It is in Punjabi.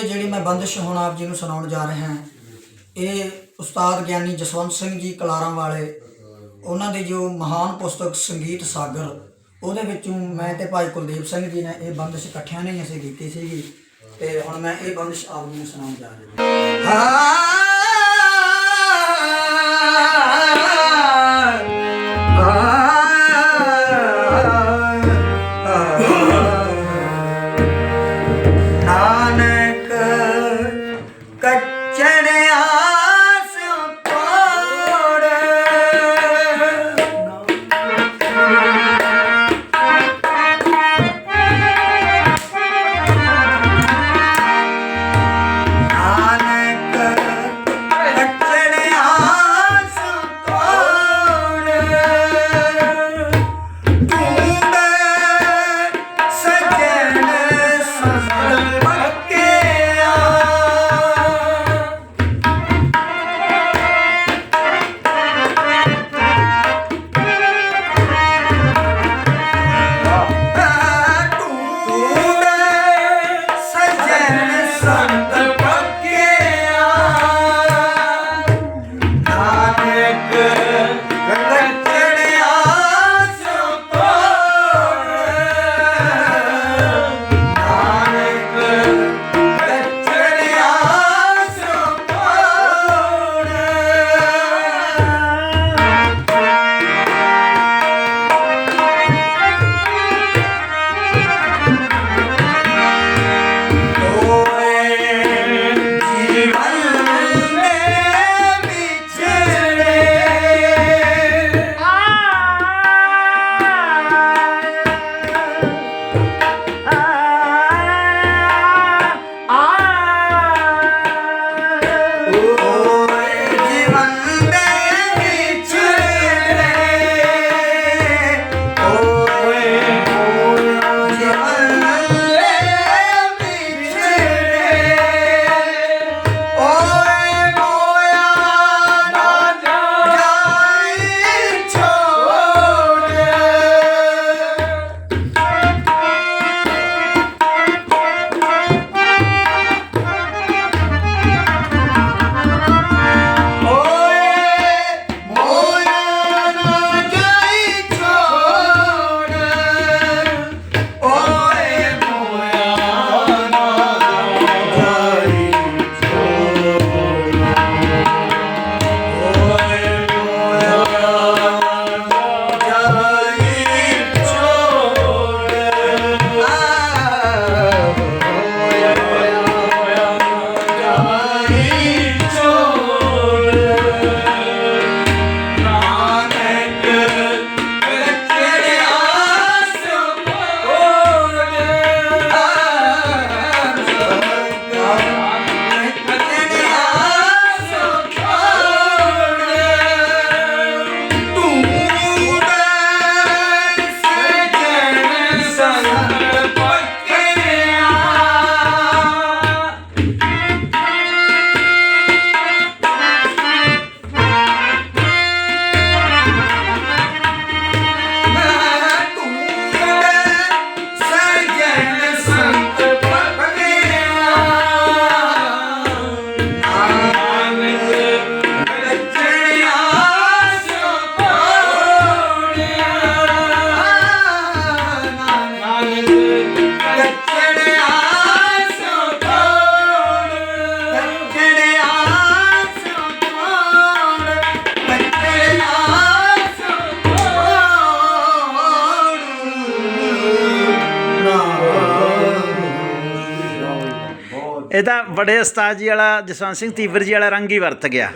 ਜਿਹੜੀ ਮੈਂ ਬੰਦਿਸ਼ ਹੁਣ ਆਪ ਜੀ ਨੂੰ ਸੁਣਾਉਣ ਜਾ ਰਿਹਾ ਹਾਂ, ਇਹ ਉਸਤਾਦ ਗਿਆਨੀ ਜਸਵੰਤ ਸਿੰਘ ਜੀ ਕਲਾਰਾਂ ਵਾਲੇ ਉਹਨਾਂ ਦੀ ਜੋ ਮਹਾਨ ਪੁਸਤਕ ਸੰਗੀਤ ਸਾਗਰ, ਉਹਦੇ ਵਿੱਚੋਂ ਮੈਂ ਤੇ ਭਾਈ ਕੁਲਦੀਪ ਸਿੰਘ ਜੀ ਨੇ ਇਹ ਬੰਦਿਸ਼ ਇਕੱਠਿਆਂ ਨੇ ਅਸੀਂ ਕੀਤੀ ਸੀਗੀ, ਤੇ ਹੁਣ ਮੈਂ ਇਹ ਬੰਦਿਸ਼ ਆਪ ਜੀ ਨੂੰ ਸੁਣਾਉਣ ਜਾ ਰਿਹਾ ਨਾਨਕ ਇਹ ਤਾਂ ਬੜੇ ਉਸਤਾਦ ਜੀ ਵਾਲਾ ਜਸਵੰਤ ਸਿੰਘ ਤੀਵਰ ਜੀ ਵਾਲਾ ਰੰਗ ਹੀ ਵਰਤ ਗਿਆ।